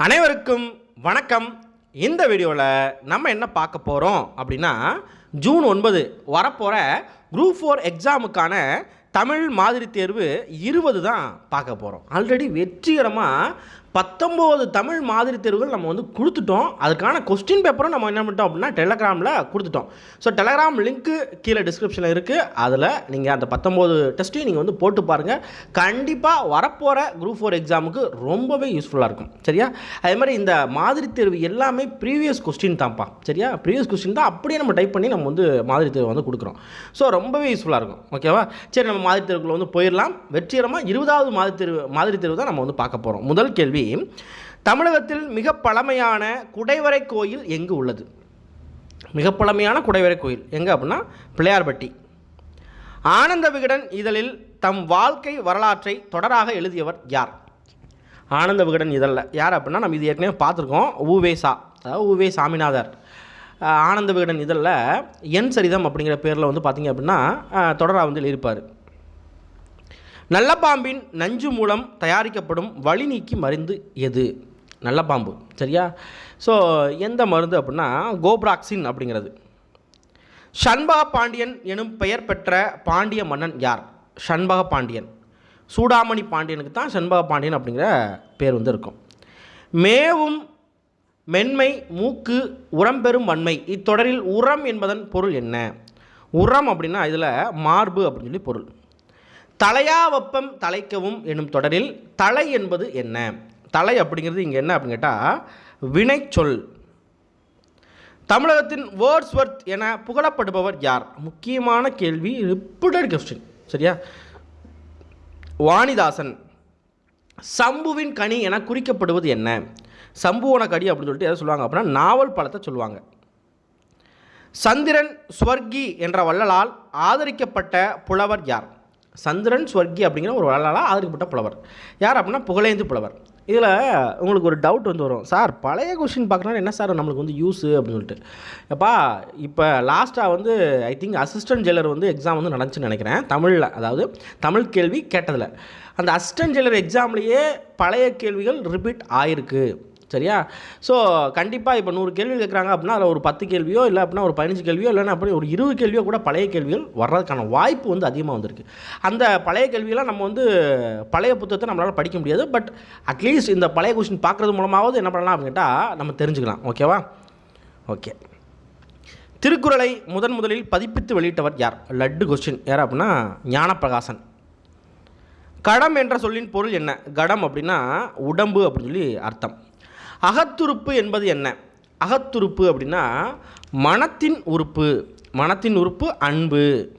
அனைவருக்கும் வணக்கம். இந்த வீடியோவில் நம்ம என்ன பார்க்க போகிறோம் அப்படின்னா ஜூன் ஒன்பது வரப்போகிற குரூப் ஃபோர் எக்ஸாமுக்கான தமிழ் மாதிரி தேர்வு இருபது தான் பார்க்க போகிறோம் ஆல்ரெடி வெற்றிகரமாக பத்தொம்போது தமிழ் மாதிரி தேர்வுகள் நம்ம வந்து கொடுத்துட்டோம். அதுக்கான கொஸ்டின் பேப்பரும் நம்ம என்ன பண்ணிட்டோம் அப்படின்னா டெலகிராமில் கொடுத்துட்டோம். ஸோ டெலகிராம் லிங்க்கு கீழே டிஸ்கிரிப்ஷனில் இருக்குது அதில் நீங்கள் அந்த பத்தொம்போது டெஸ்ட்டையும் நீங்கள் வந்து போட்டு பாருங்கள் கண்டிப்பாக வரப்போகிற குரூப் ஃபோர் எக்ஸாமுக்கு ரொம்பவே யூஸ்ஃபுல்லாக இருக்கும். சரியா? அதே மாதிரி இந்த மாதிரி தேர்வு எல்லாமே ப்ரீவியஸ் கொஸ்டின் தான்ப்பா. சரியா? ப்ரீவியஸ் கொஸ்டின் தான் அப்படியே நம்ம டைப் பண்ணி நம்ம வந்து மாதிரி தேர்வு வந்து கொடுக்குறோம். ஸோ ரொம்பவே யூஸ்ஃபுல்லாக இருக்கும். ஓகேவா சரி நம்ம மாதிரி தேர்வுக்குள்ளே வந்து போயிடலாம். வெற்றிகரமாக இருபதாவது மாதிரி தேர்வு மாதிரி தேர்வு தான் நம்ம வந்து பார்க்க போகிறோம் முதல் கேள்வி தமிழகத்தில் மிக பழமையான குடைவரை கோயில் எங்கு உள்ளது? மிக பழமையான குடைவரை கோயில். எங்கே அப்படின்னா பிள்ளையார்பட்டி. ஆனந்த விகடன் இதழில் தம் வாழ்க்கை வரலாற்றை தொடராக எழுதியவர் யார்? ஆனந்த விகடன் இதழில். யார் அப்படின்னா நம்ம இது ஏற்கனவே பார்த்துருக்கோம். ஊவேசா அதாவது உவே சாமிநாதர். ஆனந்த விகடன் இதழில் என் சரிதம் அப்படிங்கிற பேரில் வந்து பார்த்திங்க அப்படின்னா தொடராக வந்து எழுதியிருப்பார். நல்ல பாம்பின் நஞ்சு மூலம் தயாரிக்கப்படும் வழி நீக்கி மருந்து எது? நல்ல பாம்பு சரியா? ஸோ எந்த மருந்து அப்படின்னா கோப்ராக்சின் அப்படிங்கிறது. ஷண்பக பாண்டியன் எனும் பெயர் பெற்ற பாண்டிய மன்னன் யார்? ஷண்பக பாண்டியன். சூடாமணி பாண்டியனுக்கு தான் ஷண்பக பாண்டியன் அப்படிங்கிற பேர் வந்து இருக்கும். மேவும் மென்மை மூக்கு உரம் பெறும் வன்மை இத்தொடரில் உரம் என்பதன் பொருள் என்ன? உரம் அப்படின்னா இதில் மார்பு அப்படின்னு சொல்லி பொருள். தலையா வெப்பம் தலைக்கவும் எனும் தொடரில் தலை என்பது என்ன? தலை அப்படிங்கிறது இங்கே என்ன அப்படின்னு கேட்டால் வினைச்சொல். தமிழகத்தின் வேர்ட்ஸ்வர்த் என புகழப்படுபவர் யார்? முக்கியமான கேள்வி ரிப்பீட்டட் கொஸ்டின் சரியா? வாணிதாசன். சம்புவின் கனி என குறிக்கப்படுவது என்ன? சம்புவன கடி அப்படின்னு சொல்லிட்டு எதை சொல்லுவாங்க அப்படின்னா நாவல் பழத்தை சொல்லுவாங்க. சந்திரன் ஸ்வர்கி என்ற வள்ளலால் ஆதரிக்கப்பட்ட புலவர் யார்? சந்திரன் ஸ்வர்கி அப்படிங்கிற ஒரு வள்ளலால் ஆதரிக்கப்பட்ட புலவர். யார் அப்படின்னா புகழேந்து புலவர். இதில் உங்களுக்கு ஒரு டவுட் வந்து வரும். சார் பழைய கொஷின் பார்க்குறோன்னா என்ன சார் நம்மளுக்கு வந்து யூஸு அப்படின்னு சொல்லிட்டு. எப்பா இப்போ லாஸ்ட்டாக வந்து ஐ திங்க் அசிஸ்டன்ட் ஜெயிலர் வந்து எக்ஸாம் வந்து நடந்துச்சுன்னு நினைக்கிறேன். தமிழில் அதாவது தமிழ் கேள்வி கேட்டதில். அந்த அசிஸ்டன்ட் ஜெயிலர் எக்ஸாம்லேயே பழைய கேள்விகள் ரிப்பீட் ஆயிருக்கு. சரியா? ஸோ கண்டிப்பாக இப்போ நூறு கேள்வி கேட்குறாங்க அப்படின்னா அதில் ஒரு பத்து கேள்வியோ இல்லை அப்படின்னா ஒரு பதினஞ்சு கேள்வியோ இல்லைன்னா அப்படி ஒரு இருபது கேள்வியோ கூட பழைய கேள்விகள் வர்றதுக்கான வாய்ப்பு வந்து அதிகமாக வந்திருக்கு. அந்த பழைய கேள்வியெல்லாம் நம்ம வந்து பழைய புத்தகத்தை நம்மளால் படிக்க முடியாது. பட் அட்லீஸ்ட் இந்த பழைய கொஷின் பார்க்குறது மூலமாவது என்ன பண்ணலாம் அப்படின்னு கேட்டால் நம்ம தெரிஞ்சுக்கலாம். ஓகேவா ஓகே திருக்குறளை முதன் முதலில் பதிப்பித்து வெளியிட்டவர் யார்? லட்டு கொஸ்டின் யார் அப்படின்னா? ஞானப்பிரகாசன். கடம் என்ற சொல்லின் பொருள் என்ன? கடம் அப்படின்னா உடம்பு அப்படின்னு சொல்லி அர்த்தம். அகத்துறுப்பு என்பது என்ன? அகத்துறுப்பு அப்படின்னா மனத்தின் உறுப்பு. மனத்தின் உறுப்பு அன்பு.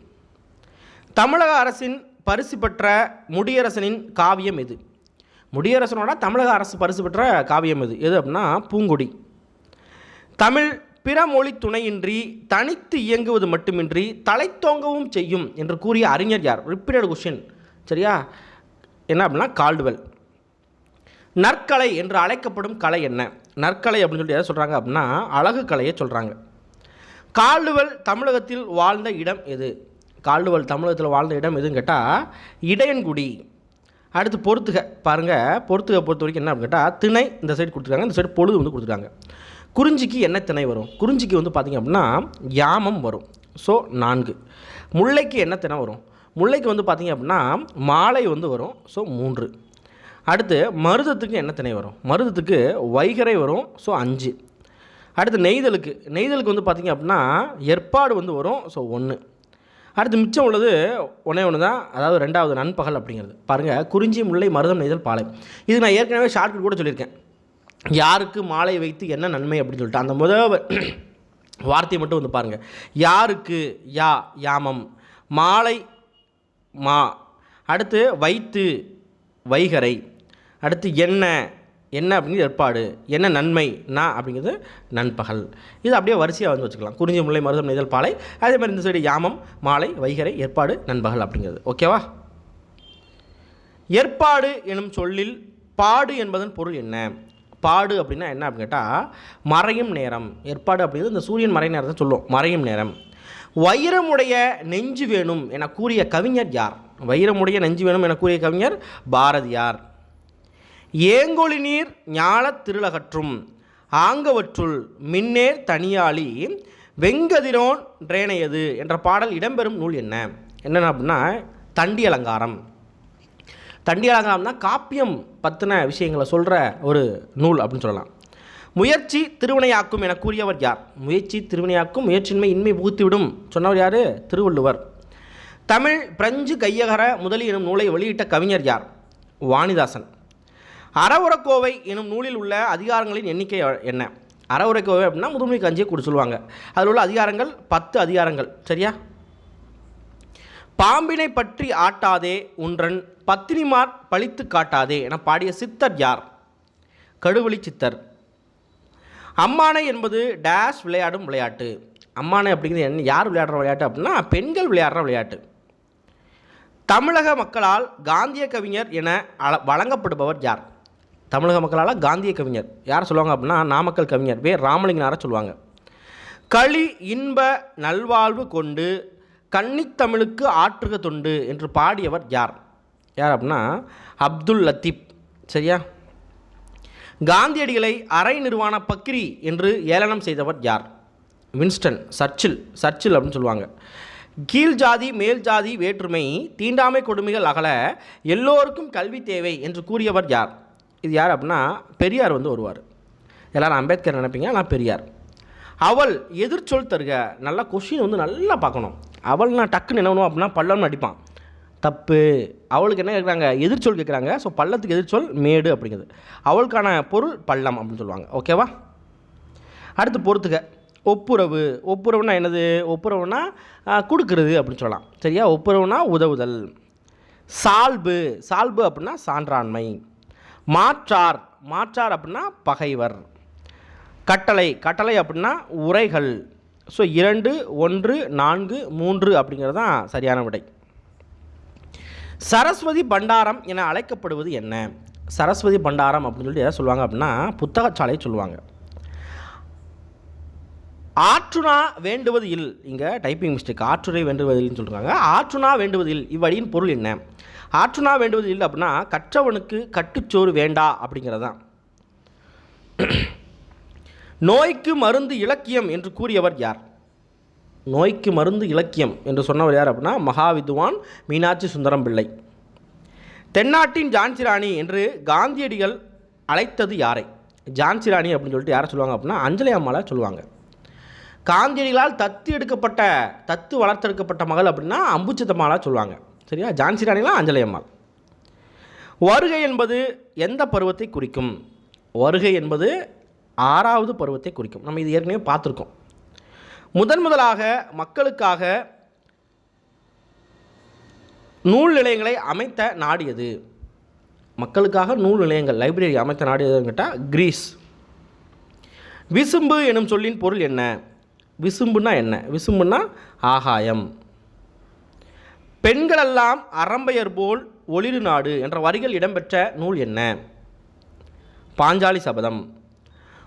தமிழக அரசின் பரிசு பெற்ற முடியரசனின் காவியம் எது? முடியரசனோட தமிழக அரசு பரிசு பெற்ற காவியம் எது? எது அப்படின்னா பூங்கொடி. தமிழ் பிற மொழி துணையின்றி தனித்து இயங்குவது மட்டுமின்றி தலைத்தோங்கவும் செய்யும் என்று கூறிய அறிஞர் யார்? ரிப்பீட்டட் கொஷின் சரியா? என்ன அப்படின்னா கால்டுவெல் நற்கலை என்று அழைக்கப்படும் கலை என்ன? நற்கலை அப்படின்னு சொல்லி எதை சொல்கிறாங்க அப்படின்னா அழகு கலையை சொல்கிறாங்க கால்டுவல் தமிழகத்தில் வாழ்ந்த இடம் எது? கால்டுவல் தமிழகத்தில் வாழ்ந்த இடம் எதுன்னு கேட்டால் இடையன்குடி. அடுத்து பொறுத்துக. பாருங்கள் பொறுத்துக பொறுத்த வரைக்கும் என்ன அப்படின்னு கேட்டால் திணை இந்த சைடு கொடுத்துருக்காங்க இந்த சைடு பொழுது வந்து கொடுத்துருக்காங்க. குறிஞ்சிக்கு என்ன திணை வரும்? குறிஞ்சிக்கு வந்து பார்த்திங்க அப்படின்னா யாமம் வரும். ஸோ நான்கு. முல்லைக்கு என்ன திணை வரும்? முல்லைக்கு வந்து பார்த்திங்க அப்படின்னா மாலை வந்து வரும். ஸோ மூன்று. அடுத்து மருதத்துக்கு என்ன திணை வரும்? மருதத்துக்கு வைகரை வரும் ஸோ அஞ்சு. அடுத்து நெய்தலுக்கு. நெய்தலுக்கு வந்து பார்த்திங்க அப்படின்னா ஏற்பாடு வந்து வரும் ஸோ ஒன்று அடுத்து மிச்சம் உள்ளது ஒன்றே ஒன்று தான் அதாவது ரெண்டாவது நண்பகல் அப்படிங்கிறது. பாருங்கள் குறிஞ்சி முல்லை மருதம் நெய்தல் பாலை. இது நான் ஏற்கனவே ஷார்ட்கட் கூட சொல்லியிருக்கேன். யாருக்கு மாலை வைத்து என்ன நன்மை அப்படின்னு சொல்லிட்டு அந்த முத வார்த்தையை மட்டும் வந்து பாருங்கள் யாருக்கு யா யாமம். மாலை மா. அடுத்து வைத்து வைகரை. அடுத்து என்ன? என்ன அப்படிங்கிறது ஏற்பாடு. என்ன நன்மை? நான் அப்படிங்கிறது நண்பகல். இது அப்படியே வரிசையாக வந்து வச்சுக்கலாம். குறிஞ்சி முல்லை மருதம் நெய்தல் பாலை. அதே மாதிரி இந்த சைடு யாமம் மாலை வைகரை ஏற்பாடு நண்பகல் அப்படிங்கிறது. ஓகேவா? ஏற்பாடு எனும் சொல்லில் பாடு என்பதன் பொருள் என்ன? பாடு அப்படின்னா என்ன அப்படின்னு கேட்டால் மறையும் நேரம். ஏற்பாடு அப்படிங்கிறது இந்த சூரியன் மறை நேரத்தை சொல்லுவோம் மறையும் நேரம். வைரமுடைய நெஞ்சு வேணும் என கூறிய கவிஞர் யார்? வைரமுடைய நெஞ்சு வேணும் என கூறிய கவிஞர் பாரதியார். ஏங்கொழி நீர் ஞாலத் திருளகற்றும். ஆங்கவற்றுள் மின்னேர் தனியாளி வெங்கதிரோன் ரேனையது என்ற பாடல் இடம்பெறும் நூல் என்ன? என்னென்ன அப்படின்னா தண்டி அலங்காரம். தண்டி அலங்காரம்னா காப்பியம் பற்றின விஷயங்களை சொல்கிற ஒரு நூல் அப்படின்னு சொல்லலாம். முயற்சி திருவினையாக்கும் என கூறியவர் யார்? முயற்சி திருவினையாக்கும் முயற்சியின்மை இன்மை புகுத்திவிடும். சொன்னவர் யார்? திருவள்ளுவர். தமிழ் பிரெஞ்சு கையகர முதலி எனும் நூலை வெளியிட்ட கவிஞர் யார்? வாணிதாசன். அறவுரக்கோவை எனும் நூலில் உள்ள அதிகாரங்களின் எண்ணிக்கை என்ன? அறவுரைக்கோவை அப்படின்னா முதுமை கஞ்சியை கூட சொல்லுவாங்க. அதில் உள்ள அதிகாரங்கள் பத்து அதிகாரங்கள். சரியா? பாம்பினை பற்றி ஆட்டாதே உன்றன் பத்தினிமார் பழித்து காட்டாதே என பாடிய சித்தர் யார்? கடுவழி சித்தர். அம்மானை என்பது டேஷ் விளையாடும் விளையாட்டு. அம்மானை அப்படிங்கிறது என்ன? யார் விளையாடுற விளையாட்டு அப்படின்னா பெண்கள் விளையாடுற விளையாட்டு. தமிழக மக்களால் காந்திய கவிஞர் என அள வழங்கப்படுபவர் யார்? தமிழக மக்களால் காந்திய கவிஞர். யார் சொல்லுவாங்க அப்படின்னா நாமக்கல் கவிஞர். வே. ராமலிங்கனாரை சொல்லுவாங்க. களி இன்ப நல்வாழ்வு கொண்டு கன்னித்தமிழுக்கு ஆற்றுக தொண்டு என்று பாடியவர் யார்? யார் அப்படின்னா அப்துல் லத்தீப். சரியா? காந்தியடிகளை அரை நிர்வாண பக்ரி என்று ஏளனம் செய்தவர் யார்? Winston Churchill. சர்ச்சில் அப்படின்னு சொல்லுவாங்க. கீழ் ஜாதி மேல் ஜாதி வேற்றுமை தீண்டாமை கொடுமைகள் அகல எல்லோருக்கும் கல்வி தேவை என்று கூறியவர் யார்? இது யார் அப்படின்னா பெரியார் வந்து வருவார். எல்லாரும் அம்பேத்கர் நினைப்பீங்க ஆனால் பெரியார். அவள் எதிர்ச்சொல் தருக நல்லா கொஷின் வந்து நல்லா பார்க்கணும். அவள் நான் டக்குன்னு என்ன பண்ணுவோம் அப்படின்னா பள்ளம்னு அடிப்பான். தப்பு. அவளுக்கு என்ன கேட்குறாங்க எதிர்ச்சொல் கேட்குறாங்க ஸோ பள்ளத்துக்கு எதிர்ச்சொல் மேடு அப்படிங்கிறது அவளுக்கான பொருள் பள்ளம் அப்படின்னு சொல்லுவாங்க. ஓகேவா அடுத்து பொறுத்துக்க ஒப்புரவு. ஒப்புரவுனா என்னது? ஒப்புரவுனா கொடுக்குறது கொடுக்கறது அப்படின்னு சொல்லலாம். சரியா? ஒப்புரவுனா உதவுதல். சால்பு. சால்பு அப்படின்னா சான்றாண்மை. மாற்றார். மாற்றார் அப்படின்னா பகைவர். கட்டளை கட்டளை அப்படின்னா உரைகள். ஸோ இரண்டு ஒன்று நான்கு மூன்று அப்படிங்கிறது தான் சரியான விடை. சரஸ்வதி பண்டாரம் என அழைக்கப்படுவது என்ன? சரஸ்வதி பண்டாரம் அப்படின்னு சொல்லிட்டு எதை சொல்லுவாங்க அப்படின்னா புத்தகச்சாலை சொல்லுவாங்க. ஆற்றுணா வேண்டுவது இல் இங்கே டைப்பிங் மிஸ்டேக் ஆற்றுரை வேண்டுவதில்னு சொல்கிறாங்க ஆற்றுணா வேண்டுவதில் இவ்வழியின் பொருள் என்ன? ஆற்றுனா வேண்டுவது இல்லை அப்படின்னா கற்றவனுக்கு கட்டுச்சோறு வேண்டா அப்படிங்கிறது தான் நோய்க்கு மருந்து இலக்கியம் என்று கூறியவர் யார்? நோய்க்கு மருந்து இலக்கியம் என்று சொன்னவர் யார் அப்படின்னா மகாவித்வான் மீனாட்சி சுந்தரம் பிள்ளை. தென்னாட்டின் ஜான்சி ராணி என்று காந்தியடிகள் அழைத்தது யாரை? ஜான்சி ராணி அப்படின்னு சொல்லிட்டு யாரை சொல்லுவாங்க அப்படின்னா அஞ்சலி அம்மாவை சொல்லுவாங்க. காந்தியடிகளால் தத்து எடுக்கப்பட்ட தத்து வளர்த்தெடுக்கப்பட்ட மகள் அப்படின்னா அம்புச்சித்தம்மாளா சொல்லுவாங்க. சரியா? ஜான்சி ராணிலாம் அஞ்சலி அம்மாள். வருகை என்பது எந்த பருவத்தை குறிக்கும்? வருகை என்பது ஆறாவது பருவத்தை குறிக்கும். நம்ம இது ஏற்கனவே பார்த்துருக்கோம். முதன் முதலாக மக்களுக்காக நூல் நிலையங்களை அமைத்த நாடு எது? மக்களுக்காக நூல் நிலையங்கள் லைப்ரரி அமைத்த நாடு எதுன்னு கேட்டால் கிரீஸ். விசும்பு எனும் சொல்லின் பொருள் என்ன? விசும்புனா என்ன? விசும்புனா ஆகாயம். பெண்களெல்லாம் அறம்பெயர் போல் ஒளிரு நாடு என்ற வரிகள் இடம்பெற்ற நூல் என்ன? பாஞ்சாலி சபதம்.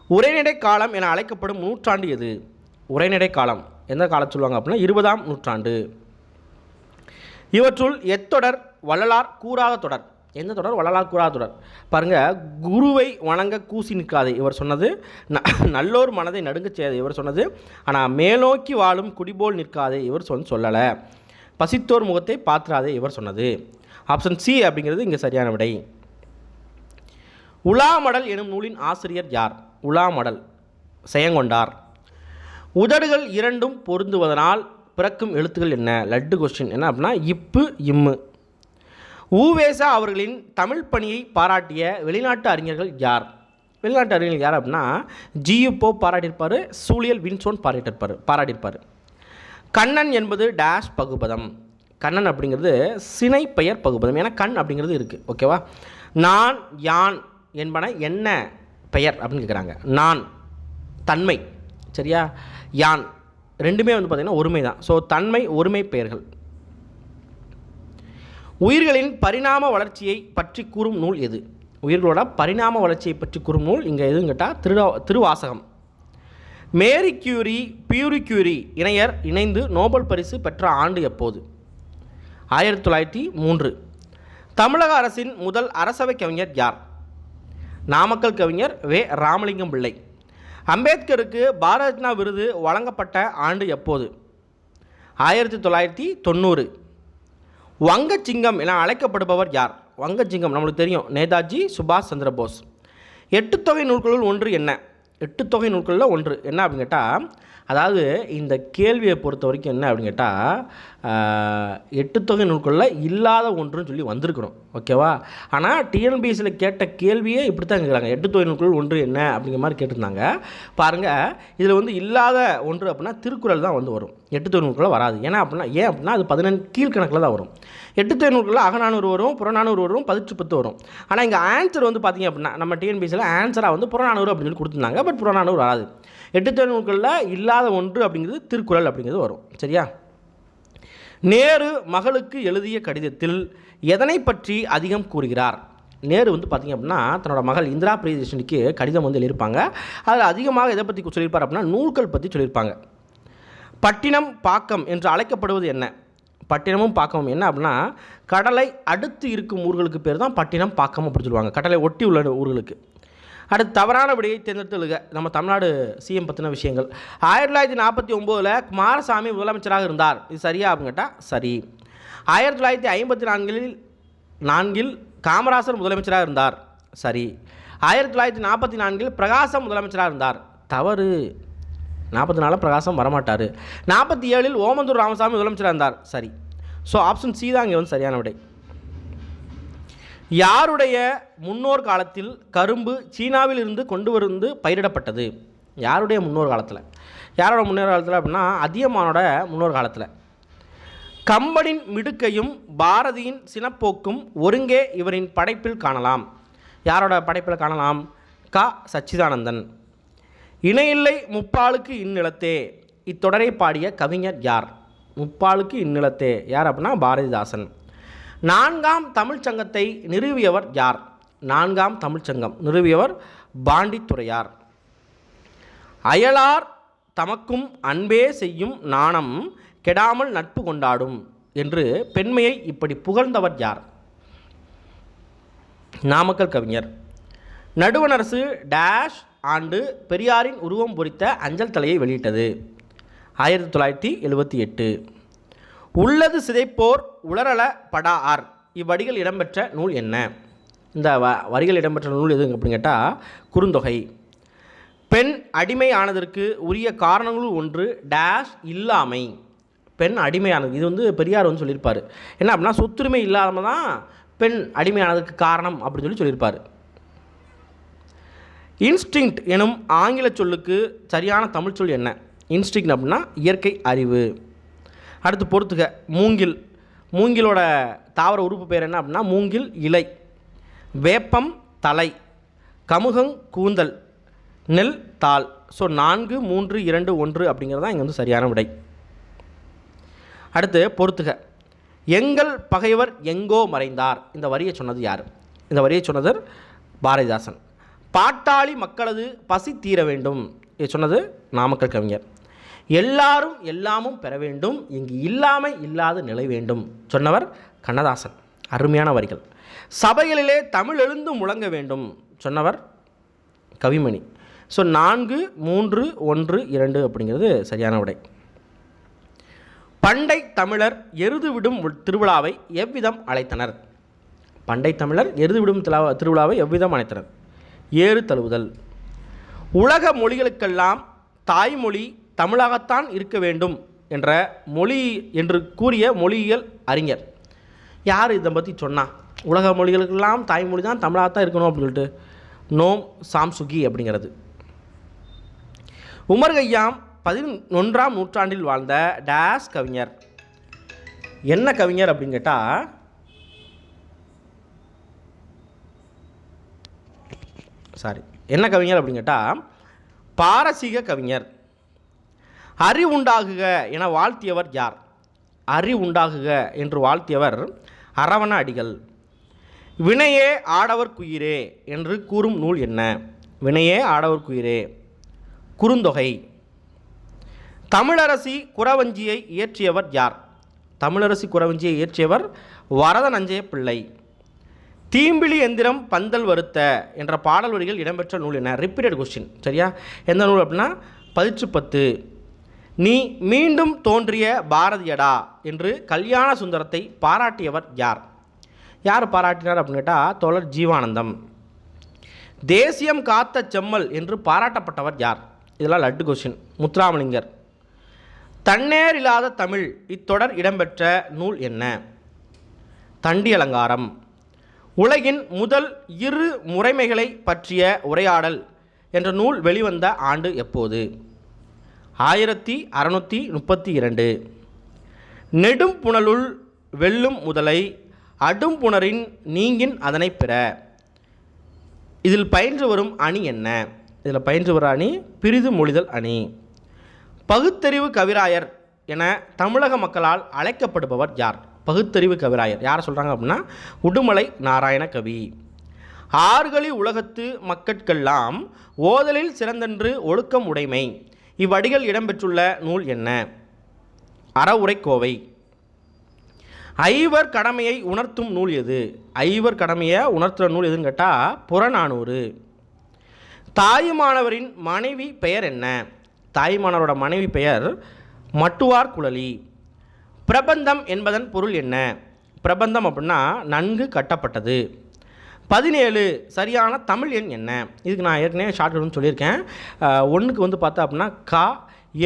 உரைநடை காலம் என அழைக்கப்படும் நூற்றாண்டு எது? உரைநடை காலம். எந்த காலம் சொல்லுவாங்க அப்படின்னா இருபதாம் நூற்றாண்டு. இவற்றுள் எத்தொடர் வள்ளலார் கூறாத தொடர். எந்த தொடர்? வள்ளலார் கூறாத தொடர். பாருங்கள் குருவை வணங்க கூசி நிற்காதே இவர் சொன்னது. ந- நல்லோர் மனதை நடுங்கச் செய்யாது இவர் சொன்னது. ஆனால் மேலோக்கி வாழும் குடிபோல் நிற்காதே இவர் சொன்ன சொல்லலை. பசித்தோர் முகத்தை பாத்திராதே இவர் சொன்னது. ஆப்ஷன் சி அப்படிங்கிறது இங்கே சரியான விடை. உலாமடல் எனும் நூலின் ஆசிரியர் யார்? உலாமடல் செயங்கொண்டார். உதடுகள் இரண்டும் பொருந்துவதனால் பிறக்கும் எழுத்துக்கள் என்ன? லட்டு கொஸ்டின் என்ன அப்படின்னா இப்பு இம்மு. ஊவேசா அவர்களின் தமிழ் பணியை பாராட்டிய வெளிநாட்டு அறிஞர்கள் யார்? வெளிநாட்டு அறிஞர்கள் யார் அப்படின்னா ஜியு பாராட்டியிருப்பார் சூழியல் வின்சோன் பாராட்டியிருப்பார் பாராட்டியிருப்பார். கண்ணன் என்பது டேஷ் பகுபதம். கண்ணன் அப்படிங்கிறது சினை பெயர் பகுபதம். ஏன்னா கண் அப்படிங்கிறது இருக்குது ஓகேவா நான் யான் என்பன என்ன பெயர் அப்படின்னு கேட்குறாங்க நான் தன்மை. சரியா? யான். ரெண்டுமே வந்து பார்த்திங்கன்னா ஒருமை தான் ஸோ தன்மை ஒருமை பெயர்கள். உயிர்களின் பரிணாம வளர்ச்சியை பற்றி கூறும் நூல் எது? உயிர்களோட பரிணாம வளர்ச்சியை பற்றி கூறும் நூல் இங்கே எதுன்னு கேட்டால் திருவா Thiruvasagam. Marie Curie Pierre Curie இணையர் இணைந்து நோபல் பரிசு பெற்ற ஆண்டு எப்போது? ஆயிரத்தி தொள்ளாயிரத்தி மூன்று. தமிழக அரசின் முதல் அரசவை கவிஞர் யார்? நாமக்கல் கவிஞர் வே. ராமலிங்கம் பிள்ளை. அம்பேத்கருக்கு பாரத்னா ரத்னா விருது வழங்கப்பட்ட ஆண்டு எப்போது? ஆயிரத்தி தொள்ளாயிரத்தி தொண்ணூறு. வங்கச்சிங்கம் என அழைக்கப்படுபவர் யார்? வங்கச்சிங்கம் நம்மளுக்கு தெரியும். நேதாஜி சுபாஷ் சந்திர போஸ். எட்டு தொகை நூல்களுள் ஒன்று என்ன? எட்டு தொகை நூல்களில் ஒன்று. என்ன அப்படின்னு கேட்டால் அதாவது இந்த கேள்வியை பொறுத்த வரைக்கும் என்ன அப்படின்னு கேட்டால் எட்டு தொகை நூல்களில் இல்லாத ஒன்றுன்னு சொல்லி வந்திருக்கணும். ஓகேவா? ஆனால் டிஎன்பிஎஸ்சியில் கேட்ட கேள்வியே இப்படி தான் கேட்குறாங்க எட்டு தொகை நூல்கள் ஒன்று என்ன அப்படிங்கிற மாதிரி கேட்டிருந்தாங்க. பாருங்கள் இதில் வந்து இல்லாத ஒன்று அப்படின்னா திருக்குறள் தான் வந்து வரும். எட்டு தொகை நூல்களில் வராது. ஏன்னா அப்படின்னா ஏன் அப்படின்னா அது பதினெண்டு கீழ்கணக்கில் தான் வரும். எட்டு தொகை நூல்களில் அகநானூறு வரும் புறநானூறு வரும் பதிச்சு பத்து வரும். ஆனால் இங்கே ஆன்சர் வந்து பார்த்தீங்க அப்படின்னா நம்ம டிஎன்பிஎஸ்சியில் ஆன்சராக வந்து புறநானூறு அப்படின்னு சொல்லி கொடுத்துருந்தாங்க. பட் புறநானூறு வராது. எட்டு நூல்களில் இல்லாத ஒன்று அப்படிங்கிறது திருக்குறள் அப்படிங்கிறது வரும். சரியா? நேரு மகளுக்கு எழுதிய கடிதத்தில் எதனை பற்றி அதிகம் கூறுகிறார்? நேரு வந்து பார்த்திங்க அப்படின்னா தன்னோட மகள் இந்திரா பிரியதர்ஷினிக்கு கடிதம் வந்து எழுதியிருப்பாங்க. அதில் அதிகமாக எதை பற்றி சொல்லியிருப்பார் அப்படின்னா நூல்கள் பற்றி சொல்லியிருப்பாங்க. பட்டினம் பாக்கம் என்று அழைக்கப்படுவது என்ன? பட்டினமும் பாக்கமும் என்ன அப்படின்னா கடலை அடுத்து இருக்கும் ஊர்களுக்கு பேர் தான் பட்டினம் பாக்கம் அப்படின்னு சொல்லுவாங்க. கடலை ஒட்டி உள்ள ஊர்களுக்கு. அடுத்து தவறான விடையை தேர்ந்தெடுத்துழுக நம்ம தமிழ்நாடு சிஎம் பற்றின விஷயங்கள். ஆயிரத்தி தொள்ளாயிரத்தி நாற்பத்தி ஒம்போதில் குமாரசாமி முதலமைச்சராக இருந்தார். இது சரியா அப்படின்னு கேட்டால் சரி. ஆயிரத்தி தொள்ளாயிரத்தி ஐம்பத்தி நான்கில் நான்கில் காமராசர் முதலமைச்சராக இருந்தார். சரி. ஆயிரத்தி தொள்ளாயிரத்தி நாற்பத்தி நான்கில் பிரகாசம் முதலமைச்சராக இருந்தார். தவறு. நாற்பத்தி நாலில் பிரகாசம் வரமாட்டார். நாற்பத்தி ஏழில் ஓமந்தூர் ராமசாமி முதலமைச்சராக இருந்தார். சரி. ஸோ ஆப்ஷன் சி தான் இங்கே வந்து சரியான விடை. யாருடைய முன்னோர் காலத்தில் கரும்பு சீனாவில் இருந்து கொண்டு வந்து பயிரிடப்பட்டது? யாருடைய முன்னோர் காலத்தில்? யாரோட முன்னோர் காலத்தில் அப்படின்னா அதியமானோட முன்னோர் காலத்தில். கம்பனின் மிடுக்கையும் பாரதியின் சினப்போக்கும் ஒருங்கே இவரின் படைப்பில் காணலாம். யாரோட படைப்பில் காணலாம்? க. சச்சிதானந்தன். இணையில்லை முப்பாலுக்கு இந்நிலத்தே. இத்தொடரை பாடிய கவிஞர் யார்? முப்பாலுக்கு இந்நிலத்தே. யார் அப்படின்னா பாரதிதாசன். நான்காம் தமிழ்ச்சங்கத்தை நிறுவியவர் யார்? நான்காம் தமிழ்ச்சங்கம் நிறுவியவர் பாண்டித்துறையார். அயலார் தமக்கும் அன்பே செய்யும் நாணம் கெடாமல் நட்பு கொண்டாடும் என்று பெண்மையை இப்படி புகழ்ந்தவர் யார்? நாமக்கல் கவிஞர். நடுவணரசு டேஷ் ஆண்டு பெரியாரின் உருவம் பொறித்த அஞ்சல் தலையை வெளியிட்டது. ஆயிரத்தி தொள்ளாயிரத்தி எழுபத்தி எட்டு. உள்ளது சிதைப்போர் உளரல படா ஆர் இவ்வடிகள் இடம்பெற்ற நூல் என்ன? இந்த வ வரிகள் இடம்பெற்ற நூல் எது அப்படின்னு கேட்டால் குறுந்தொகை. பெண் அடிமை ஆனதற்கு உரிய காரணங்களும் ஒன்று டேஷ் இல்லாமை. பெண் அடிமையானது இது வந்து பெரியார் வந்து சொல்லியிருப்பார். என்ன அப்படின்னா சொத்துரிமை இல்லாமல் தான் பெண் அடிமையானதுக்கு காரணம் அப்படின்னு சொல்லி சொல்லியிருப்பார். இன்ஸ்டிங்க்ட் எனும் ஆங்கில சொல்லுக்கு சரியான தமிழ் சொல் என்ன? இன்ஸ்டிங்க்ட் அப்படின்னா இயற்கை அறிவு. அடுத்து பொறுத்துக. மூங்கில். மூங்கிலோட தாவர உறுப்பு பேர் என்ன அப்படின்னா மூங்கில் இலை. வேப்பம் தலை. கமுகங் கூந்தல். நெல் தாள். ஸோ நான்கு மூன்று இரண்டு ஒன்று அப்படிங்கிறது தான் இங்கே வந்து சரியான விடை. அடுத்து பொறுத்துக. எங்கள் பகைவர் எங்கோ மறைந்தார். இந்த வரியை சொன்னது யார்? இந்த வரியை சொன்னது பாரதிதாசன். பாட்டாளி மக்களது பசி தீர வேண்டும். இது சொன்னது நாமக்கல் கவிஞர். எல்லாரும் எல்லாமும் பெற வேண்டும். இங்கு இல்லாமை இல்லாத நிலை வேண்டும். சொன்னவர் கண்ணதாசன். அருமையான வரிகள். சபைகளிலே தமிழ் எழுந்து முழங்க வேண்டும். சொன்னவர் கவிமணி. ஸோ நான்கு மூன்று ஒன்று இரண்டு அப்படிங்கிறது சரியான விடை. பண்டை தமிழர் எருது விடும் திருவிழாவை எவ்விதம் அழைத்தனர்? பண்டை தமிழர் எருது விடும் திலா- திருவிழாவை எவ்விதம் அழைத்தனர்? ஏறு தழுவுதல். உலக மொழிகளுக்கெல்லாம் தாய்மொழி தமிழாகத்தான் இருக்க வேண்டும் என்ற மொழி என்று கூறிய மொழியியல் அறிஞர். யார் இதை பற்றி சொன்னா? உலக மொழிகளுக்கெல்லாம் தாய்மொழி தான் தமிழாகத்தான் இருக்கணும் அப்படின்னு சொல்லிட்டு நோம் சாம்சுகி அப்படிங்கிறது. உமர் கய்யாம் பதினொன்றாம் நூற்றாண்டில் வாழ்ந்த டேஸ் கவிஞர். என்ன கவிஞர் அப்படின்னு கேட்டால் சாரி என்ன கவிஞர் அப்படின்னு கேட்டால் பாரசீக கவிஞர். அறி உண்டாகுக என வாழ்த்தியவர் யார்? அறி உண்டாகுக என்று வாழ்த்தியவர் அரவண அடிகள். வினையே ஆடவர் குயிரே என்று கூறும் நூல் என்ன? வினையே ஆடவர் குயிரே. குறுந்தொகை. தமிழரசி குறவஞ்சியை இயற்றியவர் யார்? தமிழரசி குறவஞ்சியை இயற்றியவர் வரத நஞ்சய பிள்ளை. தீம்பிழி எந்திரம் பந்தல் வருத்த என்ற பாடல் வரிகள் இடம்பெற்ற நூல் என்ன? ரிப்பீட்டட் கொஸ்டின் சரியா? எந்த நூல் அப்படின்னா? பதிற்று பத்து நீ மீண்டும் தோன்றிய பாரதியடா என்று கல்யாண சுந்தரத்தை பாராட்டியவர் யார்? யார் பாராட்டினார் அப்படின்னு கேட்டால் தோழர் ஜீவானந்தம். தேசியம் காத்த செம்மல் என்று பாராட்டப்பட்டவர் யார்? இதெல்லாம் லட்டு கொஸ்டின் முத்துராமலிங்கர். தன்னேர் இல்லாத தமிழ் இத்தொடர் இடம்பெற்ற நூல் என்ன? தண்டி அலங்காரம் உலகின் முதல் இரு முறைமைகளை பற்றிய உரையாடல் என்ற நூல் வெளிவந்த ஆண்டு எப்போது? ஆயிரத்தி அறநூற்றி முப்பத்தி இரண்டு. நெடும் புனலுள் வெல்லும் முதலை அடும் புணரின் நீங்கின் அதனை பெற. இதில் பயின்று வரும் அணி என்ன? இதில் பயின்று வரும் அணி பிரிது மொழிதல் அணி. பகுத்தறிவு கவிராயர் என தமிழக மக்களால் அழைக்கப்படுபவர் யார்? பகுத்தறிவு கவிராயர். யார் சொல்கிறாங்க அப்படின்னா உடுமலை நாராயண கவி. ஆறுகளி உலகத்து மக்கட்கெல்லாம் ஓதலில் சிறந்தன்று ஒழுக்கம் உடைமை. இவ்வடிகள் இடம்பெற்றுள்ள நூல் என்ன? அறவுரைக்கோவை. ஐவர் கடமையை உணர்த்தும் நூல் எது? ஐவர் கடமையை உணர்த்துகிற நூல் எதுன்னு கேட்டால் புறநானூறு. தாயுமானவரின் மனைவி பெயர் என்ன? தாயுமானவரோட மனைவி பெயர் மட்டுவார் குழலி. பிரபந்தம் என்பதன் பொருள் என்ன? பிரபந்தம் அப்படின்னா நன்கு கட்டப்பட்டது. பதினேழு சரியான தமிழ் எண் என்ன? இதுக்கு நான் ஏற்கனவே ஷார்ட் வந்து சொல்லியிருக்கேன். ஒன்றுக்கு வந்து பார்த்தா அப்படின்னா கா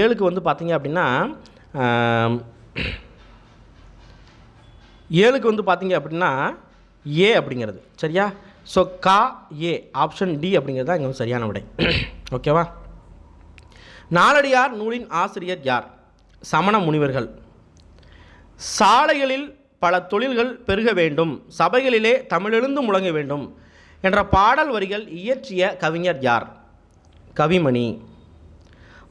ஏழுக்கு வந்து பார்த்தீங்க அப்படின்னா ஏழுக்கு வந்து பார்த்தீங்க அப்படின்னா ஏ அப்படிங்கிறது. சரியா? ஸோ கா ஏ ஆப்ஷன் டி அப்படிங்கிறது தான் இங்கே வந்து சரியான விடை. ஓகேவா நாலடியார் நூலின் ஆசிரியர் யார்? சமண முனிவர்கள். சாலைகளில் பல தொழில்கள் பெருக வேண்டும். சபைகளிலே தமிழெழுந்து முழங்க வேண்டும் என்ற பாடல் வரிகள் இயற்றிய கவிஞர் யார்? கவிமணி.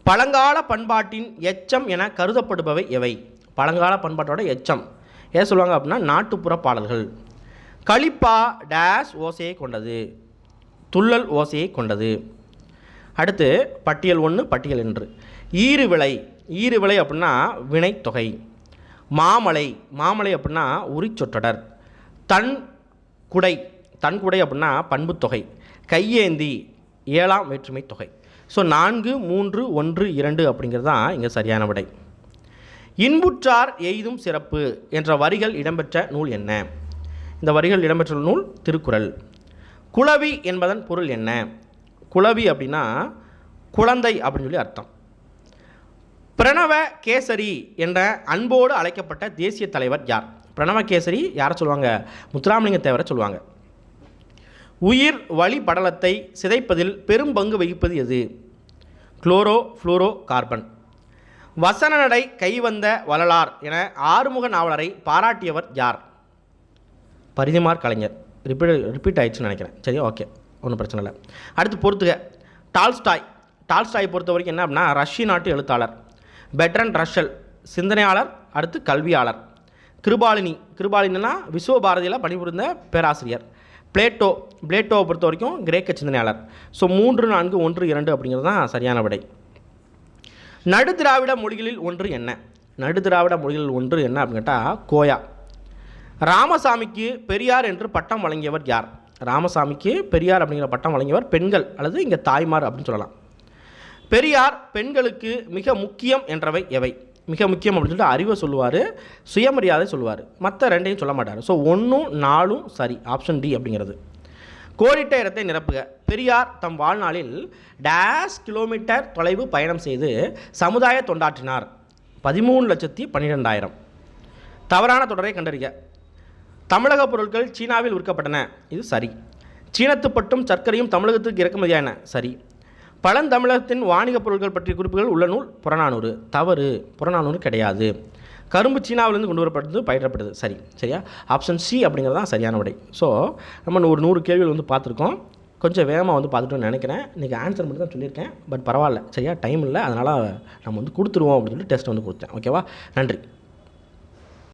பழங்கால பண்பாட்டின் எச்சம் என கருதப்படுபவை எவை? பழங்கால பண்பாட்டோட எச்சம். ஏன் சொல்லுவாங்க அப்படின்னா நாட்டுப்புற பாடல்கள். களிப்பா டேஷ் ஓசையை கொண்டது. துள்ளல் ஓசையை கொண்டது. அடுத்து பட்டியல் ஒன்று பட்டியல் என்று. ஈறு விலை ஈறு விலை அப்படின்னா வினைத்தொகை. மாமலை மாமலை அப்படின்னா உரிச்சொற்றொடர். தன் குடை தன் குடை அப்படின்னா பண்புத்தொகை கையேந்தி ஏழாம் வேற்றுமை தொகை. ஸோ நான்கு மூன்று ஒன்று இரண்டு அப்படிங்கிறது தான் இங்கே சரியான விடை. இன்புற்றார் எய்தும் சிறப்பு என்ற வரிகள் இடம்பெற்ற நூல் என்ன? இந்த வரிகள் இடம்பெற்ற நூல் திருக்குறள். குளவி என்பதன் பொருள் என்ன? குளவி அப்படின்னா குழந்தை அப்படின்னு சொல்லி அர்த்தம். பிரணவ கேசரி என்ற அன்போடு அழைக்கப்பட்ட தேசிய தலைவர் யார்? பிரணவ கேசரி யாரை சொல்லுவாங்க? முத்துராமலிங்க தேவரை சொல்லுவாங்க. உயிர் வழி படலத்தை சிதைப்பதில் பெரும் பங்கு வகிப்பது எது? Chlorofluorocarbon. வசன நடை கைவந்த வள்ளலார் என ஆறுமுக நாவலரை பாராட்டியவர் யார்? பரிதிமார் கலைஞர். ரிப்பீட் ரிப்பீட் ஆயிடுச்சுன்னு நினைக்கிறேன். சரி ஓகே. ஒன்றும் பிரச்சனை இல்லை. அடுத்து பொறுத்துக. டால்ஸ்டாய். டால்ஸ்டாய் பொறுத்த வரைக்கும் என்ன அப்படின்னா ரஷ்ய நாட்டு எழுத்தாளர். பெட்ரன் ரஷல் சிந்தனையாளர் அடுத்து கல்வியாளர். கிருபாலினி கிருபாலினா விஸ்வபாரதியில் பணிபுரிந்த பேராசிரியர். பிளேட்டோ பிளேட்டோவை பொறுத்த வரைக்கும் கிரேக்க சிந்தனையாளர். ஸோ மூன்று நான்கு ஒன்று இரண்டு அப்படிங்கிறது தான் சரியான விடை. நடு திராவிட மொழிகளில் ஒன்று என்ன? நடு திராவிட மொழிகளில் ஒன்று என்ன அப்படின்னு கேட்டால் கோயா. ராமசாமிக்கு பெரியார் என்று பட்டம் வழங்கியவர் யார்? ராமசாமிக்கு பெரியார் அப்படிங்கிற பட்டம் வழங்கியவர் பெண்கள் அல்லது இங்கே தாய்மார் அப்படின்னு சொல்லலாம். பெரியார் பெண்களுக்கு மிக முக்கியம் என்றவை எவை? மிக முக்கியம் அப்படின்னு சொல்லிட்டு அறிவை சொல்லுவார் சுயமரியாதை சொல்லுவார். மற்ற ரெண்டையும் சொல்ல மாட்டார். ஸோ ஒன்றும் நாலும் சரி. ஆப்ஷன் டி அப்படிங்கிறது. கோடிட்ட இடத்தை நிரப்புக. பெரியார் தம் வாழ்நாளில் டேஷ் கிலோமீட்டர் தொலைவு பயணம் செய்து சமுதாய தொண்டாற்றினார். பதிமூணு லட்சத்தி பன்னிரெண்டாயிரம். தவறான தொடரை கண்டறிக. தமிழக பொருட்கள் சீனாவில் விற்கப்பட்டன. இது சரி. சீனத்து பட்டும் சர்க்கரையும் தமிழகத்துக்கு இறக்குமதியான சரி. பழந்தமிழகத்தின் வாணிகப் பொருட்கள் பற்றிய குறிப்புகள் உள்ள நூல் புறநானூறு. தவறு. புறநானூறு கிடையாது. கரும்பு சீனாவிலேருந்து கொண்டு வரப்பட்டது பயிரப்படுது சரி. சரியா? ஆப்ஷன் சி அப்படிங்கிறது தான் சரியான விடை. ஸோ நம்ம ஒரு நூறு கேள்விகள் வந்து பார்த்துருக்கோம். கொஞ்சம் வேகமாக வந்து பார்த்துட்டோம்னு நினைக்கிறேன். இன்றைக்கி ஆன்சர் மட்டும் தான் சொல்லியிருக்கேன். பட் பரவாயில்ல. சரியா? டைம் இல்லை. அதனால் நம்ம வந்து கொடுத்துருவோம் அப்படின்னு சொல்லி டெஸ்ட் வந்து கொடுத்தேன். ஓகேவா நன்றி.